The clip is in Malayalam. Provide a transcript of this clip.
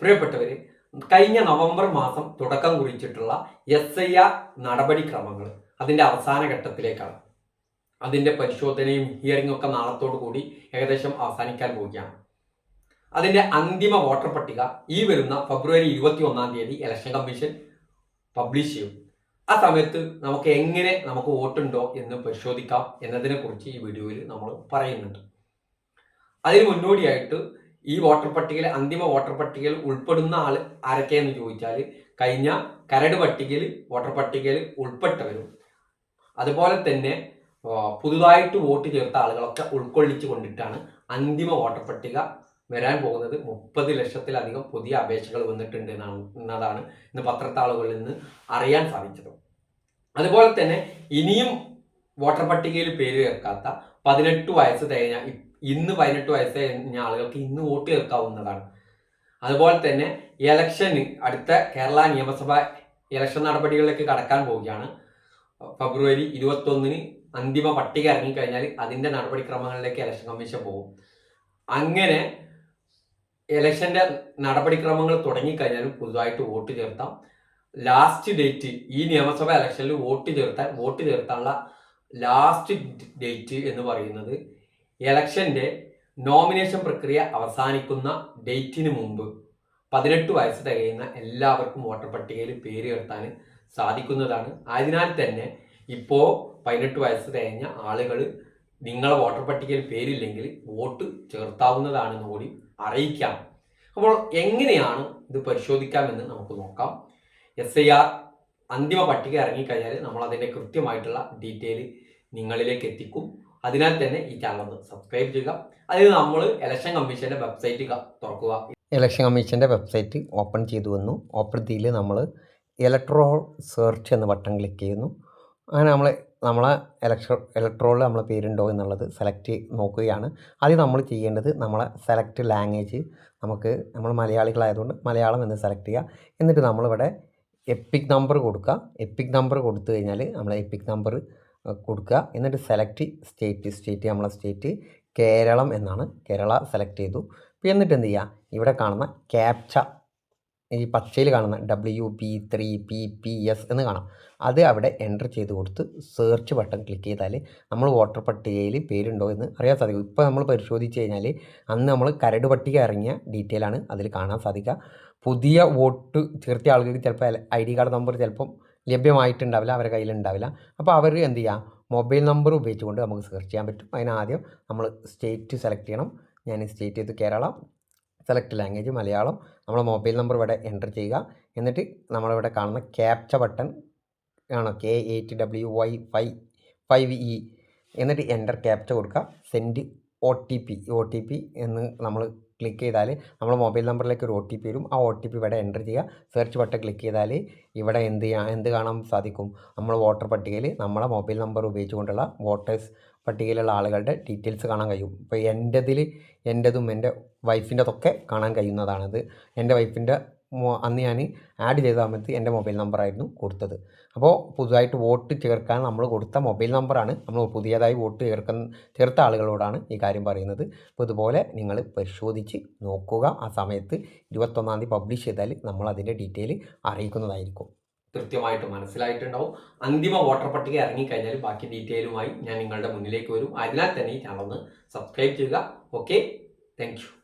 പ്രിയപ്പെട്ടവര് കഴിഞ്ഞ നവംബർ മാസം തുടക്കം കുറിച്ചിട്ടുള്ള എസ് ഐ ആർ നടപടിക്രമങ്ങൾ അതിന്റെ അവസാന ഘട്ടത്തിലേക്കാണ്. അതിന്റെ പരിശോധനയും ഹിയറിംഗും ഒക്കെ നാളത്തോടു കൂടി ഏകദേശം അവസാനിക്കാൻ പോവുകയാണ്. അതിന്റെ അന്തിമ വോട്ടർ പട്ടിക ഈ വരുന്ന ഫെബ്രുവരി ഇരുപത്തി ഒന്നാം തീയതി ഇലക്ഷൻ കമ്മീഷൻ പബ്ലിഷ് ചെയ്യും. ആ സമയത്ത് നമുക്ക് എങ്ങനെ നമുക്ക് വോട്ടുണ്ടോ എന്ന് പരിശോധിക്കാം എന്നതിനെക്കുറിച്ച് ഈ വീഡിയോയിൽ നമ്മൾ പറയുന്നുണ്ട്. അതിന് മുന്നോടിയായിട്ട് ഈ വോട്ടർ പട്ടികയിൽ അന്തിമ വോട്ടർ പട്ടികയിൽ ഉൾപ്പെടുന്ന ആൾ ആരൊക്കെയെന്ന് ചോദിച്ചാൽ കഴിഞ്ഞ കരട് പട്ടികയിൽ വോട്ടർ പട്ടികയിൽ ഉൾപ്പെട്ടവരും. അതുപോലെ തന്നെ പുതുതായിട്ട് വോട്ട് ചേർത്ത ആളുകളൊക്കെ ഉൾക്കൊള്ളിച്ചു കൊണ്ടിട്ടാണ് അന്തിമ വോട്ടർ പട്ടിക വരാൻ പോകുന്നത്. മുപ്പത് ലക്ഷത്തിലധികം പുതിയ അപേക്ഷകൾ വന്നിട്ടുണ്ട് എന്നാണ് എന്നതാണ് ഇന്ന് പത്രത്താളുകളിൽ നിന്ന് അറിയാൻ സാധിച്ചത്. അതുപോലെ തന്നെ ഇനിയും വോട്ടർ പട്ടികയിൽ പേര് ചേർക്കാത്ത പതിനെട്ട് വയസ്സ് തികഞ്ഞ ഇന്ന് പതിനെട്ട് വയസ്സ് കഴിഞ്ഞ ആളുകൾക്ക് ഇന്ന് വോട്ട് ചേർക്കാവുന്നതാണ്. അതുപോലെ തന്നെ ഇലക്ഷന് അടുത്ത കേരള നിയമസഭ ഇലക്ഷൻ നടപടികളിലേക്ക് കടക്കാൻ പോവുകയാണ്. ഫെബ്രുവരി ഇരുപത്തൊന്നിന് അന്തിമ പട്ടിക ഇറങ്ങിക്കഴിഞ്ഞാൽ അതിന്റെ നടപടിക്രമങ്ങളിലേക്ക് ഇലക്ഷൻ കമ്മീഷൻ പോകും. അങ്ങനെ ഇലക്ഷന്റെ നടപടിക്രമങ്ങൾ തുടങ്ങിക്കഴിഞ്ഞാലും പുതുതായിട്ട് വോട്ട് ചേർത്താം. ലാസ്റ്റ് ഡേറ്റ് ഈ നിയമസഭാ ഇലക്ഷനിൽ വോട്ട് ചേർത്താൻ വോട്ട് ചേർത്താനുള്ള ലാസ്റ്റ് ഡേറ്റ് എന്ന് പറയുന്നത് ഇലക്ഷന്റെ നോമിനേഷൻ പ്രക്രിയ അവസാനിക്കുന്ന ഡേറ്റിന് മുമ്പ് പതിനെട്ട് വയസ്സ് തികയുന്ന എല്ലാവർക്കും വോട്ടർ പട്ടികയിൽ പേര് ചേർത്താൻ സാധിക്കുന്നതാണ്. അതിനാൽ തന്നെ ഇപ്പോൾ പതിനെട്ട് വയസ്സ് തികഞ്ഞ ആളുകൾ നിങ്ങളെ വോട്ടർ പട്ടികയിൽ പേരില്ലെങ്കിൽ വോട്ട് ചേർത്താവുന്നതാണെന്ന് കൂടി അറിയിക്കാം. അപ്പോൾ എങ്ങനെയാണ് ഇത് പരിശോധിക്കാമെന്ന് നമുക്ക് നോക്കാം. എസ് ഐ ആർ അന്തിമ പട്ടിക ഇറങ്ങിക്കഴിഞ്ഞാൽ നമ്മൾ അതിന്റെ കൃത്യമായിട്ടുള്ള ഡീറ്റെയിൽ നിങ്ങളിലേക്ക് എത്തിക്കും. അതിനാൽ തന്നെ ഈ ചാനൽ ഒന്ന് സബ്സ്ക്രൈബ് ചെയ്യുക. അതിൽ നമ്മൾ ഇലക്ഷൻ കമ്മീഷന്റെ വെബ്സൈറ്റ് തുറക്കുക. ഇലക്ഷൻ കമ്മീഷന്റെ വെബ്സൈറ്റ് ഓപ്പൺ ചെയ്തു വന്നു. ഓപ്പൺ ചെയ്തിൽ നമ്മൾ ഇലക്ട്രോൾ സെർച്ച് എന്ന ബട്ടൺ ക്ലിക്ക് ചെയ്യുന്നു. അങ്ങനെ നമ്മൾ നമ്മളെ ഇലക്ട്രോ ഇലക്ട്രോളിൽ നമ്മളെ പേരുണ്ടോ എന്നുള്ളത് സെലക്ട് നോക്കുകയാണ്. ആദ്യം നമ്മൾ ചെയ്യേണ്ടത് നമ്മളെ സെലക്ട് ലാംഗ്വേജ് നമുക്ക് നമ്മൾ മലയാളികളായതുകൊണ്ട് മലയാളം എന്ന് സെലക്ട് ചെയ്യുക. എന്നിട്ട് നമ്മളിവിടെ എപ്പിക് നമ്പർ കൊടുക്കുക. എപ്പിക് നമ്പർ കൊടുത്തു കഴിഞ്ഞാൽ നമ്മളെ എപ്പിക് നമ്പർ കൊടുക്കുക. എന്നിട്ട് സെലക്ട് സ്റ്റേറ്റ് സ്റ്റേറ്റ് നമ്മളെ സ്റ്റേറ്റ് കേരളം എന്നാണ്. കേരള സെലക്ട് ചെയ്തു. അപ്പോൾ എന്നിട്ട് എന്ത് ചെയ്യുക ഇവിടെ കാണുന്ന ക്യാപ്ച ഈ പച്ചയിൽ കാണുന്ന W P three P P S എന്ന് കാണാം. അത് അവിടെ എന്റർ ചെയ്ത് കൊടുത്ത് സെർച്ച് ബട്ടൺ ക്ലിക്ക് ചെയ്താൽ നമ്മൾ വോട്ടർ പട്ടികയിൽ പേരുണ്ടോ എന്ന് അറിയാൻ സാധിക്കും. ഇപ്പോൾ നമ്മൾ പരിശോധിച്ച് കഴിഞ്ഞാൽ അന്ന് നമ്മൾ കരട് പട്ടിക ഇറങ്ങിയ ഡീറ്റെയിൽ ആണ് അതിൽ കാണാൻ സാധിക്കുക. പുതിയ വോട്ട് ചേർത്തിയ ആളുകൾക്ക് ചിലപ്പോൾ ഐ ഡി കാർഡ് നമ്പർ ചിലപ്പം ലഭ്യമായിട്ടുണ്ടാവില്ല അവരുടെ കയ്യിലുണ്ടാവില്ല. അപ്പോൾ അവർ എന്ത് ചെയ്യുക? മൊബൈൽ നമ്പർ ഉപയോഗിച്ചുകൊണ്ട് നമുക്ക് സെർച്ച് ചെയ്യാൻ പറ്റും. അതിനാദ്യം നമ്മൾ സ്റ്റേറ്റ് സെലക്ട് ചെയ്യണം. ഞാൻ സ്റ്റേറ്റ് ചെയ്ത് കേരള സെലക്ട് ലാംഗ്വേജ് മലയാളം നമ്മൾ മൊബൈൽ നമ്പർ ഇവിടെ എന്റർ ചെയ്യുക. എന്നിട്ട് നമ്മളിവിടെ കാണുന്ന ക്യാപ്ച ബട്ടൺ ആണോ? K eight W Y five five E എന്നിട്ട് എന്റർ ക്യാപ്ച കൊടുക്കുക. Send O T P O T P എന്ന് നമ്മൾ ക്ലിക്ക് ചെയ്താൽ നമ്മൾ മൊബൈൽ നമ്പറിലേക്ക് ഒരു ഒ ടി പി വരും. ആ ഒ ടി പി ഇവിടെ എന്റർ ചെയ്യുക. സെർച്ച് ബട്ടൺ ക്ലിക്ക് ചെയ്താൽ ഇവിടെ എന്ത് ചെയ്യാം എന്ത് കാണാൻ സാധിക്കും? നമ്മൾ വോട്ടർ പട്ടികയിൽ നമ്മളെ മൊബൈൽ നമ്പർ ഉപയോഗിച്ചുകൊണ്ടുള്ള വോട്ടേഴ്സ് പട്ടികയിലുള്ള ആളുകളുടെ ഡീറ്റെയിൽസ് കാണാൻ കഴിയും. ഇപ്പോൾ എന്റെതിൽ എന്റെതും എന്റെ വൈഫിന്റെതൊക്കെ കാണാൻ കഴിയുന്നതാണത്. എന്റെ വൈഫിന്റെ അന്ന് ഞാൻ ആഡ് ചെയ്ത സമയത്ത് എന്റെ മൊബൈൽ നമ്പറായിരുന്നു കൊടുത്തത്. അപ്പോൾ പുതുതായിട്ട് വോട്ട് ചേർക്കാൻ നമ്മൾ കൊടുത്ത മൊബൈൽ നമ്പറാണ് നമ്മൾ പുതിയതായി വോട്ട് ചേർക്കുന്ന ചേർത്ത ആളുകളോടാണ് ഈ കാര്യം പറയുന്നത്. അപ്പോൾ ഇതുപോലെ നിങ്ങൾ പരിശോധിച്ച് നോക്കുക. ആ സമയത്ത് ഇരുപത്തൊന്നാം തീയതി പബ്ലിഷ് ചെയ്താൽ നമ്മൾ അതിന്റെ ഡീറ്റെയിൽ അറിയിക്കുന്നതായിരിക്കും. കൃത്യമായിട്ട് മനസ്സിലായിട്ടുണ്ടാവും. അന്തിമ വോട്ടർ പട്ടിക ഇറങ്ങിക്കഴിഞ്ഞാൽ ബാക്കി ഡീറ്റെയിലുമായി ഞാൻ നിങ്ങളുടെ മുന്നിലേക്ക് വരും. അതിനാൽ തന്നെ ഈ ചാനൽ ഒന്ന് സബ്സ്ക്രൈബ് ചെയ്യുക. Okay thank